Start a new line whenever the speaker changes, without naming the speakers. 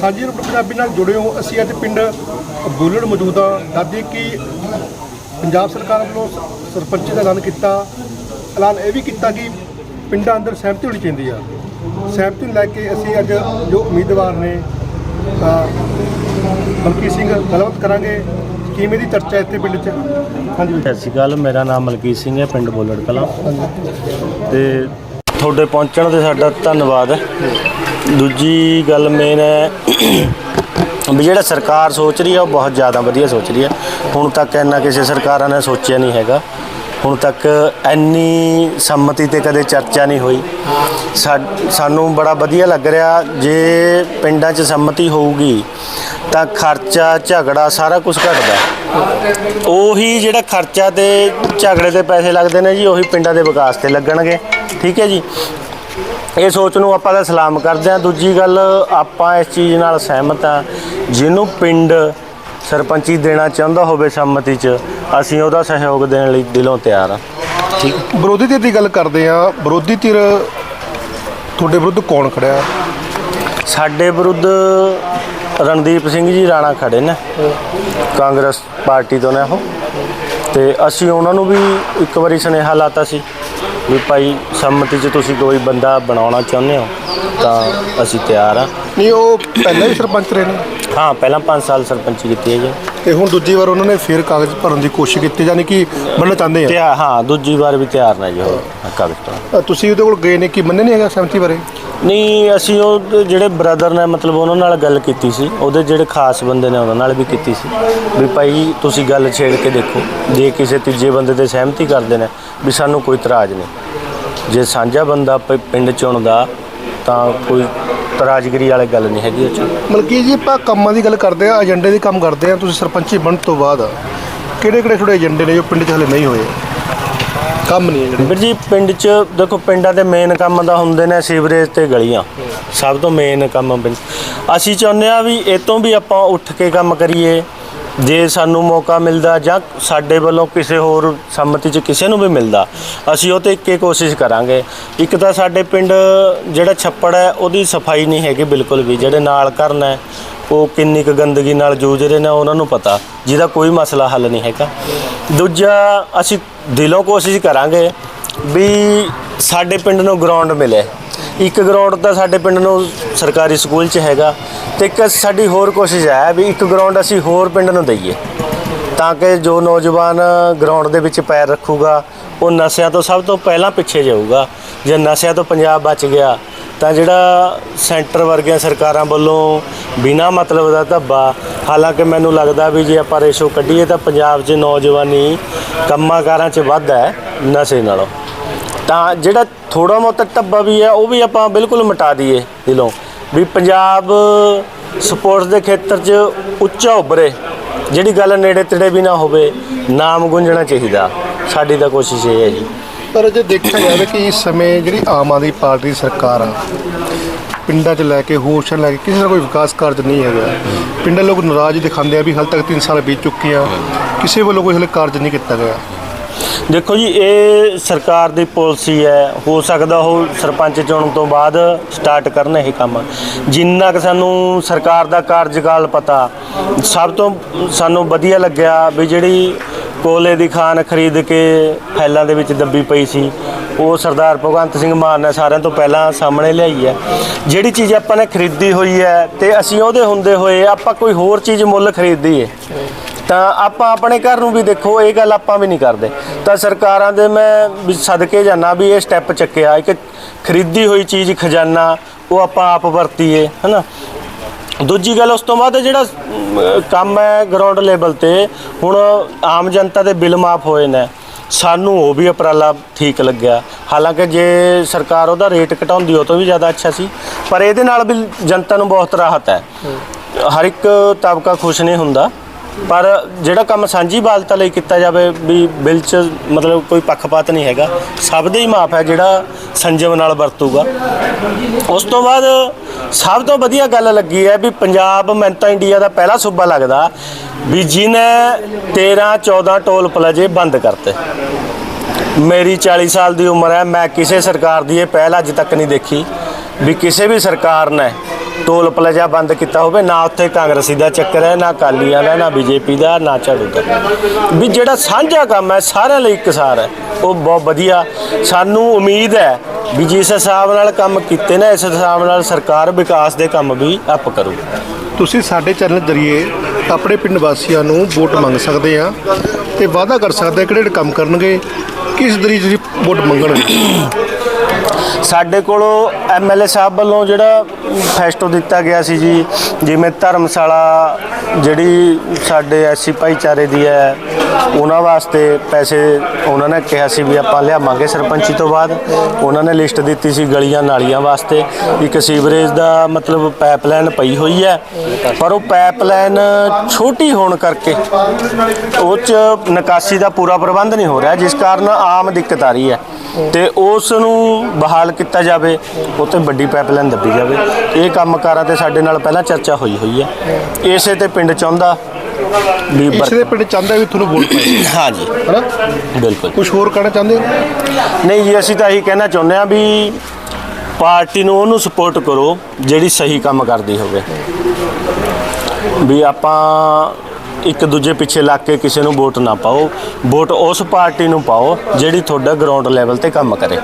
ਸਾਂਝੀ ਰੂਪ ਪੰਜਾਬੀ ਨਾਲ ਜੁੜੇ ਹੋ ਅਸੀਂ ਅੱਜ ਪਿੰਡ ਬੁੱਲੜ ਮੌਜੂਦ ਹਾਂ। ਦਾਦੀ ਕਿ ਪੰਜਾਬ ਸਰਕਾਰ ਵੱਲੋਂ ਸਰਪੰਚੀ ਦਾ ਐਲਾਨ ਕੀਤਾ। ਐਲਾਨ ਇਹ ਵੀ ਕੀਤਾ ਕਿ ਪਿੰਡਾਂ ਅੰਦਰ ਸਹਿਮਤੀ ਹੋਣੀ ਚਾਹੀਦੀ ਆ। ਸਹਿਮਤੀ ਨੂੰ ਲੈ ਕੇ ਅਸੀਂ ਅੱਜ ਜੋ ਉਮੀਦਵਾਰ ਨੇ ਅ, ਮਲਕੀਤ ਸਿੰਘ ਗੱਲਬਾਤ ਕਰਾਂਗੇ। ਕਿਵੇਂ ਦੀ ਚਰਚਾ ਇੱਥੇ ਪਿੰਡ 'ਚ? ਹਾਂਜੀ।
ਸਤਿ ਸ਼੍ਰੀ ਅਕਾਲ ਮੇਰਾ ਨਾਮ ਮਲਕੀਤ ਸਿੰਘ ਹੈ ਪਿੰਡ ਬੋਲੜ ਕਲਾਂ। ਤੇ ਤੁਹਾਡੇ ਪਹੁੰਚਣ ਤੇ ਸਾਡਾ ਧੰਨਵਾਦ। ਹੈ ਦੂਜੀ ਗੱਲ ਮੇਨ ਹੈ ਵੀ ਜਿਹੜਾ ਸਰਕਾਰ ਸੋਚ ਰਹੀ ਹੈ, ਉਹ ਬਹੁਤ ਜ਼ਿਆਦਾ ਵਧੀਆ ਸੋਚ ਰਹੀ ਹੈ। ਹੁਣ ਤੱਕ ਇੰਨਾ ਕਿਸੇ ਸਰਕਾਰਾਂ ਨੇ ਸੋਚਿਆ ਨਹੀਂ ਹੈਗਾ। ਹੁਣ ਤੱਕ ਇੰਨੀ ਸੰਮਤੀ ਤੇ ਕਦੇ ਚਰਚਾ ਨਹੀਂ ਹੋਈ। ਸਾ- ਸਾਨੂੰ ਬੜਾ ਵਧੀਆ ਲੱਗ ਰਿਹਾ, ਜੇ ਪਿੰਡਾਂ 'ਚ ਸੰਮਤੀ ਹੋਊਗੀ, ਤਾਂ ਖਰਚਾ, ਝਗੜਾ ਸਾਰਾ ਕੁਝ ਘਟਦਾ। ਉਹੀ ਜਿਹੜਾ ਖਰਚਾ ਤੇ ਝਗੜੇ ਤੇ ਪੈਸੇ ਲੱਗਦੇ ਨੇ ਜੀ, ਉਹੀ ਪਿੰਡਾਂ ਦੇ ਵਿਕਾਸ ਤੇ ਲੱਗਣਗੇ। ਠੀਕ ਹੈ ਜੀ। ਇਹ ਸੋਚ ਨੂੰ ਆਪਾਂ ਤਾਂ ਸਲਾਮ ਕਰਦੇ ਹਾਂ। ਦੂਜੀ ਗੱਲ ਆਪਾਂ ਇਸ ਚੀਜ਼ ਨਾਲ ਸਹਿਮਤ ਹਾਂ। ਜਿਹਨੂੰ ਪਿੰਡ ਸਰਪੰਚੀ ਦੇਣਾ ਚਾਹੁੰਦਾ ਹੋਵੇ ਸੰਮਤੀ 'ਚ ਅਸੀਂ ਉਹਦਾ ਸਹਿਯੋਗ ਦੇਣ ਲਈ ਦਿਲੋਂ ਤਿਆਰ ਹਾਂ। ਠੀਕ।
ਵਿਰੋਧੀ ਧਿਰ ਦੀ ਗੱਲ ਕਰਦੇ ਆ ਵਿਰੋਧੀ ਧਿਰ ਤੁਹਾਡੇ ਵਿਰੁੱਧ ਕੌਣ ਖੜਿਆ?
ਸਾਡੇ ਵਿਰੁੱਧ ਰਣਦੀਪ ਸਿੰਘ ਜੀ ਰਾਣਾ ਖੜੇ ਨੇ। ਕਾਂਗਰਸ ਪਾਰਟੀ ਤੋਂ ਨੇ ਉਹ। ਤੇ ਅਸੀਂ ਉਹਨਾਂ ਨੂੰ ਵੀ ਇੱਕ ਵਾਰੀ ਸੁਨੇਹਾ ਲਾਤਾ ਸੀ। ਵੀ ਭਾਈ ਸੰਮਤੀ 'ਚ ਤੁਸੀਂ ਕੋਈ ਬੰਦਾ ਬਣਾਉਣਾ ਚਾਹੁੰਦੇ ਹੋ ਤਾਂ ਅਸੀਂ ਤਿਆਰ ਹਾਂ
ਨਹੀਂ ਉਹ ਪਹਿਲਾਂ ਹੀ ਸਰਪੰਚ ਰਹੇ ਨੇ।
ਹਾਂ ਪਹਿਲਾਂ 5 ਸਾਲ ਸਰਪੰਚੀ ਕੀਤੀ ਹੈ ਜੀ।
ਤੇ ਹੁਣ ਦੂਜੀ ਵਾਰ ਉਹਨਾਂ ਨੇ ਫੇਰ ਕਾਗਜ਼ ਭਰਨ ਦੀ ਕੋਸ਼ਿਸ਼ ਕੀਤੀ ਯਾਨੀ ਕਿ ਬਣਨਾ ਚਾਹੁੰਦੇ ਆ।
ਤਿਆਰ ਹਾਂ ਦੂਜੀ ਵਾਰ ਵੀ ਤਿਆਰ ਨੇ ਜੀ ਉਹ ਕਾਗਜ਼ ਤੋਂ
ਅ, ਤੁਸੀਂ ਉਹਦੇ ਕੋਲ ਗਏ ਨੇ ਕਿ ਮੰਨੇ ਨਹੀਂ ਹੈਗਾ ਸਹਿਮਤੀ ਬਾਰੇ?
ਨਹੀਂ, ਅਸੀਂ ਉਹ ਜਿਹੜੇ ਬ੍ਰਦਰ ਨੇ ਮਤਲਬ ਉਹਨਾਂ ਨਾਲ ਗੱਲ ਕੀਤੀ ਸੀ, ਉਹਦੇ ਜਿਹੜੇ ਖਾਸ ਬੰਦੇ ਨੇ ਉਹਨਾਂ ਨਾਲ ਵੀ ਕੀਤੀ ਸੀ। ਵੀ ਭਾਈ, ਤੁਸੀਂ ਗੱਲ ਛੇੜ ਕੇ ਦੇਖੋ, ਜੇ ਕਿਸੇ ਤੀਜੇ ਬੰਦੇ ਤੇ ਸਹਿਮਤੀ ਕਰਦੇ ਨੇ ਵੀ ਸਾਨੂੰ ਕੋਈ ਇਤਰਾਜ਼ ਨਹੀਂ। ਜੇ ਸਾਂਝਾ ਬੰਦਾ ਪ- ਪਿੰਡ ਚੁਣਦਾ ਤਾਂ ਕੋਈ ਤਰਾਜਗਰੀ ਵਾਲੀ ਗੱਲ ਨਹੀਂ ਹੈਗੀ ਉਹ 'ਚ।
ਮਤਲਬ ਜੀ ਆਪਾਂ ਕੰਮਾਂ ਦੀ ਗੱਲ ਕਰਦੇ ਆ ਏਜੰਡੇ ਦੀ ਕੰਮ ਕਰਦੇ ਆ ਤੁਸੀਂ ਸਰਪੰਚੀ ਬਣਨ ਤੋਂ ਬਾਅਦ ਕਿਹੜੇ ਕਿਹੜੇ ਤੁਹਾਡੇ ਏਜੰਡੇ ਨੇ ਜੋ ਪਿੰਡ 'ਚ ਹਲੇ ਨਹੀਂ ਹੋਏ? ਕੰਮ ਨਹੀਂ ਹੈ ਜਿਹੜੇ।
ਵੀਰ ਜੀ, ਪਿੰਡ 'ਚ, ਦੇਖੋ, ਪਿੰਡਾਂ ਦੇ ਮੇਨ ਕੰਮ ਦਾ ਹੁੰਦੇ ਨੇ ਸੀਵਰੇਜ ਤੇ ਗਲੀਆਂ। ਸਭ ਤੋਂ ਮੇਨ ਕੰਮ ਪਿੰਡ ਅਸੀਂ ਚਾਹੁੰਦੇ ਆ ਵੀ ਇਹ ਤੋਂ ਵੀ ਆਪਾਂ ਉੱਠ ਕੇ ਕੰਮ ਕਰੀਏ। ਜੇ ਸਾਨੂੰ ਮੌਕਾ ਮਿਲਦਾ ਜਾਂ ਸਾਡੇ ਵੱਲੋਂ ਕਿਸੇ ਹੋਰ ਸੰਮਤੀ 'ਚ ਕਿਸੇ ਨੂੰ ਵੀ ਮਿਲਦਾ, ਅਸੀਂ ਉਹ ਤੇ ਇੱਕੇ ਕੋਸ਼ਿਸ਼ ਕਰਾਂਗੇ। ਇੱਕ ਤਾਂ ਸਾਡੇ ਪਿੰਡ ਜਿਹੜਾ ਛੱਪੜ ਹੈ, ਉਹਦੀ ਸਫ਼ਾਈ ਨਹੀਂ ਹੈਗੀ ਬਿਲਕੁਲ ਵੀ, ਜਿਹੜੇ ਨਾਲ ਘਰ ਨੇ ਉਹ ਕਿੰਨੀ ਕੁ ਗੰਦਗੀ ਨਾਲ ਜੂਝ ਰਹੇ ਨੇ ਉਹਨਾਂ ਨੂੰ ਪਤਾ। ਜਿਹਦਾ ਕੋਈ ਮਸਲਾ ਹੱਲ ਨਹੀਂ ਹੈਗਾ। ਦੂਜਾ, ਅਸੀਂ ਦਿਲੋਂ ਕੋਸ਼ਿਸ਼ ਕਰਾਂਗੇ ਵੀ ਸਾਡੇ ਪਿੰਡ ਨੂੰ ਗਰਾਊਂਡ ਮਿਲੇ। ਇੱਕ ਗਰਾਊਂਡ ਤਾਂ ਸਾਡੇ ਪਿੰਡ ਨੂੰ ਸਰਕਾਰੀ ਸਕੂਲ 'ਚ ਹੈਗਾ। ਤੇ ਇੱਕ ਸਾਡੀ ਹੋਰ ਕੋਸ਼ਿਸ਼ ਹੈ ਵੀ ਇੱਕ ਗਰਾਊਂਡ ਅਸੀਂ ਹੋਰ ਪਿੰਡ ਨੂੰ ਦਈਏ। ਤਾਂ ਕਿ ਜੋ ਨੌਜਵਾਨ ਗਰਾਊਂਡ ਦੇ ਵਿੱਚ ਪੈਰ ਰੱਖੂਗਾ, ਉਹ ਨਸ਼ਿਆਂ ਤੋਂ ਸਭ ਤੋਂ ਪਹਿਲਾਂ ਪਿੱਛੇ ਜਾਊਗਾ। ਜੇ ਨਸ਼ਿਆਂ ਤੋਂ ਪੰਜਾਬ ਬਚ ਗਿਆ, ਤਾਂ ਜਿਹੜਾ ਸੈਂਟਰ ਵਰਗੀਆਂ ਸਰਕਾਰਾਂ ਵੱਲੋਂ ਬਿਨਾ ਮਤਲਬ ਦਾ ਧੱਬਾ। ਹਾਲਾਂਕਿ ਮੈਨੂੰ ਲੱਗਦਾ ਵੀ ਜੇ ਆਪਾਂ ਰੇਸ਼ੋ ਕੱਢੀਏ ਤਾਂ ਪੰਜਾਬ 'ਚ ਨੌਜਵਾਨੀ ਕੰਮਾਂ-ਕਾਰਾਂ 'ਚ ਵੱਧ ਹੈ, ਨਸ਼ੇ ਨਾਲੋਂ। ਤਾਂ ਜਿਹੜਾ ਥੋੜਾ ਮੋਟਾ ਧੱਬਾ ਵੀ ਹੈ, ਉਹ ਵੀ ਆਪਾਂ ਬਿਲਕੁਲ ਮਿਟਾ ਦਈਏ ਦਿਲੋਂ। ਵੀ ਪੰਜਾਬ ਸਪੋਰਟਸ ਦੇ ਖੇਤਰ 'ਚ ਉੱਚਾ ਉੱਭਰੇ। ਜਿਹੜੀ ਗੱਲ ਨੇੜੇ ਤੇੜੇ ਵੀ ਨਾ ਹੋਵੇ, ਨਾਮ ਗੁੰਜਣਾ ਚਾਹੀਦਾ। ਸਾਡੀ ਤਾਂ ਕੋਸ਼ਿਸ਼ ਇਹ ਹੈ ਜੀ।
ਪਰ ਜੇ ਦੇਖਿਆ ਜਾਵੇ ਕਿ ਇਸ ਸਮੇਂ ਜਿਹੜੀ ਆਮ ਆਦਮੀ ਪਾਰਟੀ ਦੀ ਸਰਕਾਰ ਆ ਪਿੰਡਾਂ 'ਚ ਲੈ ਕੇ ਹੋਸ਼ ਲੈ ਕੇ ਕਿਸੇ ਦਾ ਕੋਈ ਵਿਕਾਸ ਕਾਰਜ ਨਹੀਂ ਹੈਗਾ। ਪਿੰਡਾਂ ਲੋਕ ਨਾਰਾਜ਼ ਦਿਖਾਉਂਦੇ ਆ ਵੀ ਹਾਲ ਤੱਕ 3 ਸਾਲ ਬੀਤ ਚੁੱਕੇ ਆ। ਕਿਸੇ ਵੱਲੋਂ ਕੋਈ ਹਲੇ ਕਾਰਜ ਨਹੀਂ ਕੀਤਾ ਗਿਆ।
ਦੇਖੋ ਜੀ, ਇਹ ਸਰਕਾਰ ਦੀ ਪਾਲਿਸੀ ਹੈ। ਹੋ ਸਕਦਾ ਉਹ ਸਰਪੰਚ ਚੁਣਨ ਤੋਂ ਬਾਅਦ ਸਟਾਰਟ ਕਰਨ ਇਹ ਕੰਮ। ਜਿੰਨਾ ਕਿ ਸਾਨੂੰ ਸਰਕਾਰ ਦਾ ਕਾਰਜਕਾਲ ਪਤਾ, ਸਭ ਤੋਂ ਸਾਨੂੰ ਵਧੀਆ ਲੱਗਿਆ ਵੀ ਜਿਹੜੀ ਕੋਲੇ ਦੀ ਖਾਨ ਖਰੀਦ ਕੇ ਫੈਲਾਂ ਦੇ ਵਿੱਚ ਦੱਬੀ ਪਈ ਸੀ। ਉਹ ਸਰਦਾਰ ਭਗਵੰਤ ਸਿੰਘ ਮਾਨ ਨੇ ਸਾਰਿਆਂ ਤੋਂ ਪਹਿਲਾਂ ਸਾਹਮਣੇ ਲਿਆਈ ਹੈ। ਜਿਹੜੀ ਚੀਜ਼ ਆਪਾਂ ਨੇ ਖਰੀਦੀ ਹੋਈ ਹੈ ਤੇ ਅਸੀਂ ਉਹਦੇ ਹੁੰਦੇ ਹੋਏ ਆਪਾਂ ਕੋਈ ਹੋਰ ਚੀਜ਼ ਮੁੱਲ ਖਰੀਦੀਏ, ਤਾਂ ਆਪਾਂ ਆਪਣੇ ਘਰ ਨੂੰ ਵੀ ਦੇਖੋ, ਇਹ ਗੱਲ ਆਪਾਂ ਵੀ ਨਹੀਂ ਕਰਦੇ। ਤਾਂ ਸਰਕਾਰਾਂ ਦੇ ਮੈਂ ਵੀ ਸਦਕੇ ਜਾਣਾ ਵੀ ਇਹ ਸਟੈਪ ਚੱਕਿਆ, ਇੱਕ ਖਰੀਦੀ ਹੋਈ ਚੀਜ਼ ਖਜ਼ਾਨਾ, ਉਹ ਆਪਾਂ ਆਪ ਵਰਤੀਏ, ਹਨਾ? ਦੂਜੀ ਗੱਲ ਉਸ ਤੋਂ ਬਾਅਦ ਜਿਹੜਾ ਕੰਮ ਹੈ ਗਰਾਊਂਡ ਲੈਵਲ ਤੇ ਹੁਣ ਆਮ ਜਨਤਾ ਦੇ ਬਿੱਲ ਮਾਫ ਹੋਏ ਨੇ। ਸਾਨੂੰ ਉਹ ਵੀ ਉਪਰਾਲਾ ਠੀਕ ਲੱਗਿਆ। ਹਾਲਾਂਕਿ ਜੇ ਸਰਕਾਰ ਉਹਦਾ ਰੇਟ ਘਟਾਉਂਦੀ ਉਹ ਤੋਂ ਵੀ ਜ਼ਿਆਦਾ ਅੱਛਾ ਸੀ। ਪਰ ਇਹਦੇ ਨਾਲ ਵੀ ਜਨਤਾ ਨੂੰ ਬਹੁਤ ਰਾਹਤ ਹੈ। ਹਰ ਇੱਕ ਤਬਕਾ ਖੁਸ਼ ਨਹੀਂ ਹੁੰਦਾ। ਪਰ ਜਿਹੜਾ ਕੰਮ ਸਾਂਝੀ ਬਾਲਤਾ ਲਈ ਕੀਤਾ ਜਾਵੇ ਵੀ ਬਿੱਲ 'ਚ ਮਤਲਬ ਕੋਈ ਪੱਖਪਾਤ ਨਹੀਂ ਹੈਗਾ, ਸਭ ਦੇ ਹੀ ਮਾਫ ਹੈ ਜਿਹੜਾ ਸੰਜਮ ਨਾਲ ਵਰਤੂਗਾ। ਉਸ ਤੋਂ ਬਾਅਦ ਸਭ ਤੋਂ ਵਧੀਆ ਗੱਲ ਲੱਗੀ ਹੈ ਵੀ ਪੰਜਾਬ ਮੈਨੂੰ ਤਾਂ ਇੰਡੀਆ ਦਾ ਪਹਿਲਾ ਸੂਬਾ ਲੱਗਦਾ ਵੀ ਜਿਹਨੇ 13 14 ਟੋਲ ਪਲਾਜੇ ਬੰਦ ਕਰਤੇ। ਮੇਰੀ 40 ਸਾਲ ਦੀ ਉਮਰ ਹੈ, ਮੈਂ ਕਿਸੇ ਸਰਕਾਰ ਦੀ ਇਹ ਪਹਿਲ ਅੱਜ ਤੱਕ ਨਹੀਂ ਦੇਖੀ ਵੀ ਕਿਸੇ ਵੀ ਸਰਕਾਰ ਨੇ ਟੋਲ ਪਲਾਜ਼ਾ ਬੰਦ ਕੀਤਾ ਹੋਵੇ, ਨਾ ਉੱਥੇ ਕਾਂਗਰਸੀ ਦਾ ਚੱਕਰ ਹੈ, ਨਾ ਅਕਾਲੀਆਂ ਦਾ ਨਾ ਬੀਜੇਪੀ ਦਾ, ਨਾ ਝਾੜੂ ਦਾ ਵੀ ਜਿਹੜਾ ਸਾਂਝਾ ਕੰਮ ਹੈ, ਸਾਰਿਆਂ ਲਈ ਇਕਸਾਰ ਹੈ। ਉਹ ਬਹੁਤ ਵਧੀਆ। ਸਾਨੂੰ ਉਮੀਦ ਹੈ ਵੀ ਜਿਸ ਹਿਸਾਬ ਨਾਲ ਕੰਮ ਕੀਤੇ ਨਾ, ਇਸ ਹਿਸਾਬ ਨਾਲ ਸਰਕਾਰ ਵਿਕਾਸ ਦੇ ਕੰਮ ਵੀ ਅਪ ਕਰੂ।
ਤੁਸੀਂ ਸਾਡੇ ਚੈਨਲ ਜ਼ਰੀਏ ਆਪਣੇ ਪਿੰਡ ਵਾਸੀਆਂ ਨੂੰ ਵੋਟ ਮੰਗ ਸਕਦੇ ਆ ਤੇ ਵਾਅਦਾ ਕਰ ਸਕਦੇ ਕਿਹੜੇ ਕਿਹੜੇ ਕੰਮ ਕਰਨਗੇ, ਕਿਸ ਤਰੀਕੇ ਤੁਸੀਂ ਵੋਟ ਮੰਗਣਗੇ?
ਸਾਡੇ ਕੋਲੋਂ ਐਮਐਲਏ ਸਾਹਿਬ ਵੱਲੋਂ ਜਿਹੜਾ ਫੈਸਟੋ ਦਿੱਤਾ ਗਿਆ ਸੀ ਜੀ, ਜਿਵੇਂ ਧਰਮਸ਼ਾਲਾ ਜਿਹੜੀ ਸਾਡੇ ਐਸੀ ਭਾਈਚਾਰੇ ਦੀ ਹੈ, ਉਹਨਾਂ ਵਾਸਤੇ ਪੈਸੇ ਉਹਨਾਂ ਨੇ ਕਿਹਾ ਸੀ ਵੀ ਆਪਾਂ ਲਿਆਵਾਂਗੇ ਸਰਪੰਚੀ ਤੋਂ ਬਾਅਦ। ਉਹਨਾਂ ਨੇ ਲਿਸਟ ਦਿੱਤੀ ਸੀ ਗਲੀਆਂ ਨਾਲੀਆਂ ਵਾਸਤੇ ਇੱਕ ਸੀਵਰੇਜ ਦਾ ਮਤਲਬ ਪਾਈਪਲਾਈਨ ਪਈ ਹੋਈ ਹੈ, ਪਰ ਉਹ ਪਾਈਪਲਾਈਨ ਛੋਟੀ ਹੋਣ ਕਰਕੇ ਉਹ ਚ ਨਿਕਾਸੀ ਦਾ ਪੂਰਾ ਪ੍ਰਬੰਧ ਨਹੀਂ ਹੋ ਰਿਹਾ, ਜਿਸ ਕਾਰਨ ਆਮ ਦਿੱਕਤ ਆ ਰਹੀ ਹੈ। ਤੇ ਉਸ ਨੂੰ ਬਹਾਲ ਕੀਤਾ ਜਾਵੇ ਉੱਤੇ ਵੱਡੀ ਪਾਈਪਲਾਈਨ ਦੱਬੀ ਜਾਵੇ। ਇਹ ਕੰਮਕਾਰਾਂ ਤੇ ਸਾਡੇ ਨਾਲ ਪਹਿਲਾਂ ਚਰਚਾ ਹੋਈ ਹੋਈ ਹੈ। ਇਸੇ ਤੇ ਪਿੰਡ ਚਾਹੁੰਦਾ ਵੀ
ਇਸ ਦੇ ਪਿੰਡ ਚਾਹੁੰਦਾ ਵੀ ਤੁਹਾਨੂੰ ਵੋਟ ਪਾਏ
ਹਾਂਜੀ।
ਹਨਾ?
ਬਿਲਕੁਲ।
ਕੁਝ ਹੋਰ ਕਹਿਣਾ ਚਾਹੁੰਦੇ
ਨਹੀਂ ਜੀ ਅਸੀਂ ਤਾਂ ਇਹੀ ਕਹਿਣਾ ਚਾਹੁੰਦੇ ਹਾਂ ਵੀ ਪਾਰਟੀ ਨੂੰ ਉਹਨੂੰ ਸਪੋਰਟ ਕਰੋ ਜਿਹੜੀ ਸਹੀ ਕੰਮ ਕਰਦੀ ਹੋਵੇ। ਵੀ ਆਪਾਂ ਇੱਕ ਦੂਜੇ ਪਿੱਛੇ ਲੱਗ ਕੇ ਕਿਸੇ ਨੂੰ ਵੋਟ ਨਾ ਪਾਓ, ਵੋਟ ਉਸ ਪਾਰਟੀ ਨੂੰ ਪਾਓ ਜਿਹੜੀ ਤੁਹਾਡਾ ਗਰਾਊਂਡ ਲੈਵਲ ਤੇ ਕੰਮ ਕਰੇ।